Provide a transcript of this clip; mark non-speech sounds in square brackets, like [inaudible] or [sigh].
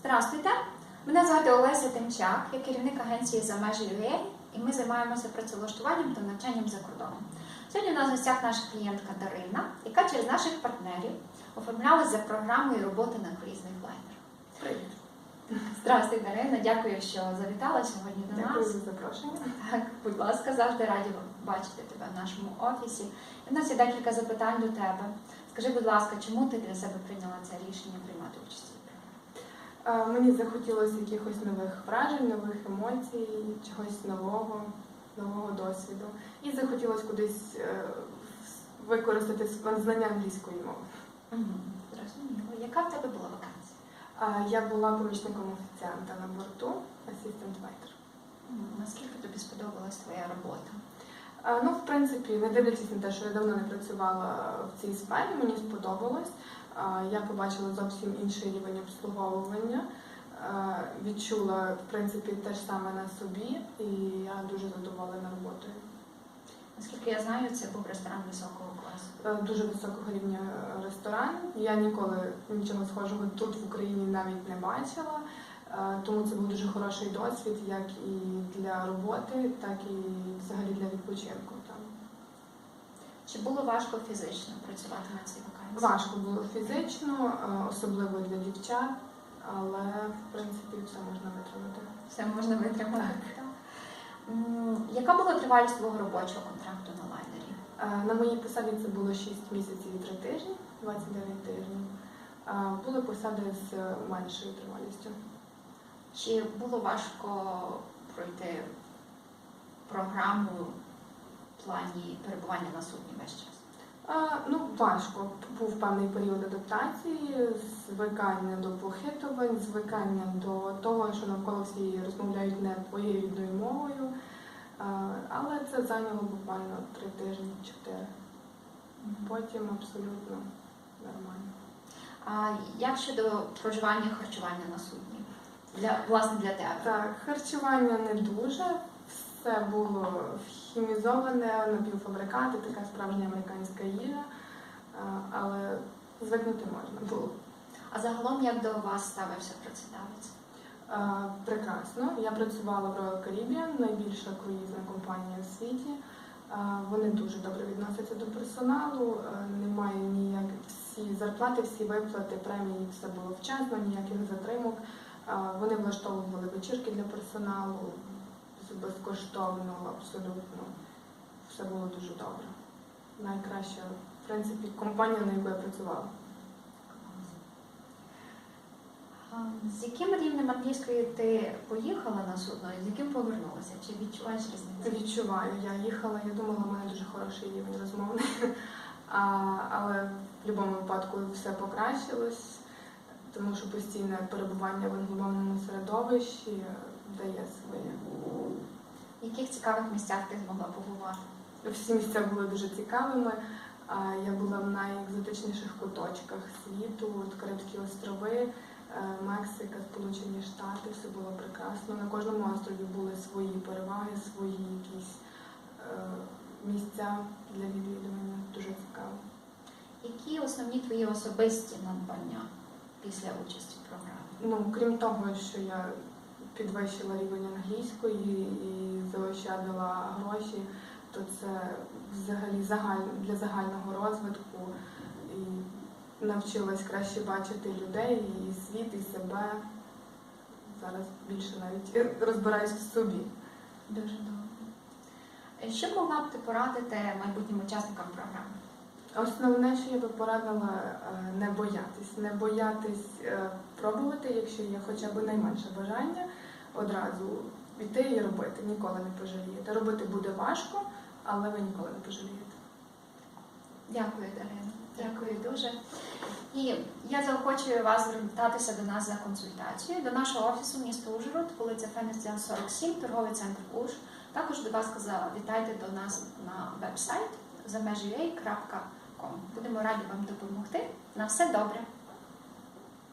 Здравствуйте! Мене звати Олеся Тимчак, я керівник агенції за межі UA, і ми займаємося працевлаштуванням та навчанням за кордоном. Сьогодні у нас в гостях наша клієнтка Дарина, яка через наших партнерів оформлялась за програмою роботи на круїзних лайнерах. Привіт. Здравствуй, Дарина, дякую, що завітала сьогодні до Дякую нас. за запрошення. Так, будь ласка, завжди раді бачити тебе в нашому офісі. І в нас є декілька запитань до тебе. Скажи, будь ласка, чому ти для себе прийняла це рішення приймати участь? у цій програмі? Е, Мені захотілося якихось нових вражень, нових емоцій, чогось нового, нового досвіду. І захотілося кудись е, використати знання англійської мови. Зрозуміло. Яка в тебе була вакансія? Я була помічником офіціанта на борту, асистент вайтер. Наскільки тобі сподобалась твоя робота? Е, Ну, в принципі, не дивлячись на те, що я давно не працювала в цій сфері, мені сподобалось. Е, Я побачила зовсім інший рівень обслуговування, е, відчула в принципі те ж саме на собі, і я дуже задоволена роботою. Наскільки я знаю, це був ресторан високого класу. Дуже високого рівня ресторан. Я ніколи нічого схожого тут в Україні навіть не бачила. Е, Тому це був дуже хороший досвід, як і для роботи, так і взагалі для відпочинку. Там. Чи було важко фізично працювати на цій вакансії? Важко було фізично, е, особливо для дівчат, але в принципі все можна витримати. Все можна витримати. Так. Яка була тривалість твого робочого контракту на лайнері? Е, На моїй посаді це було 6 місяців і 3 тижні, 29 тижнів. Були посади з меншою тривалістю. Чи було важко пройти програму в плані перебування на судні весь час? Е, Ну, важко. Був певний період адаптації, звикання до похитувань, звикання до того, що навколо всі розмовляють не твоєю рідною мовою. Е, Але це зайняло буквально три тижні, чотири. Потім абсолютно нормально. А як щодо проживання і харчування на судні? Для власне для тебе? Так, харчування не дуже. Все було хімізоване, напівфабрикати, така справжня американська їжа. Але звикнути можна було. А загалом як до вас ставився працедавець? Прекрасно. Я працювала в Royal Caribbean, найбільша круїзна компанія в світі. Вони дуже добре відносяться до персоналу. Немає ніяк всі зарплати, всі виплати, премії, все було вчасно, ніяких затримок. Вони влаштовували вечірки для персоналу безкоштовно, абсолютно. Все було дуже добре. Найкраща, в принципі, компанія, на яку я працювала. З яким рівнем англійської ти поїхала на судно і з яким повернулася? Чи відчуваєш різницю? Відчуваю, я їхала, я думала, у мене дуже хороший рівень розмовний. [laughs] А, але в будь-якому випадку все покращилось, тому що постійне перебування в англомовному середовищі дає своє. В яких цікавих місцях ти змогла побувати? Всі місця були дуже цікавими. Я була в найекзотичніших куточках світу, от Карибські острови, е, Мексика, Сполучені Штати, все було прекрасно. На кожному острові були свої переваги, свої якісь е, місця для відвідування. Дуже цікаво. Які основні твої особисті надбання після участі в програмі? Ну, крім того, що я підвищила рівень англійської і заощадила гроші, то це взагалі загаль... для загального розвитку і навчилась краще бачити людей, і світ, і себе. Зараз більше навіть розбираюсь в собі. Дуже добре. Е, Що могла б ти порадити майбутнім учасникам програми? Основне, що я би порадила, е, не боятись, не боятись е, пробувати, якщо є хоча б найменше бажання, одразу йти і робити. Ніколи не пожалієте. Робити буде важко, але ви ніколи не пожалієте. Дякую, Дарина. Дякую дуже. І я заохочую вас звертатися до нас за консультацією. До нашого офісу місто Ужгород, вулиця Фенесціан 47, торговий центр УЖ. Також, будь ласка, завітайте до нас на веб-сайт замежує.com. Будемо раді вам допомогти. На все добре.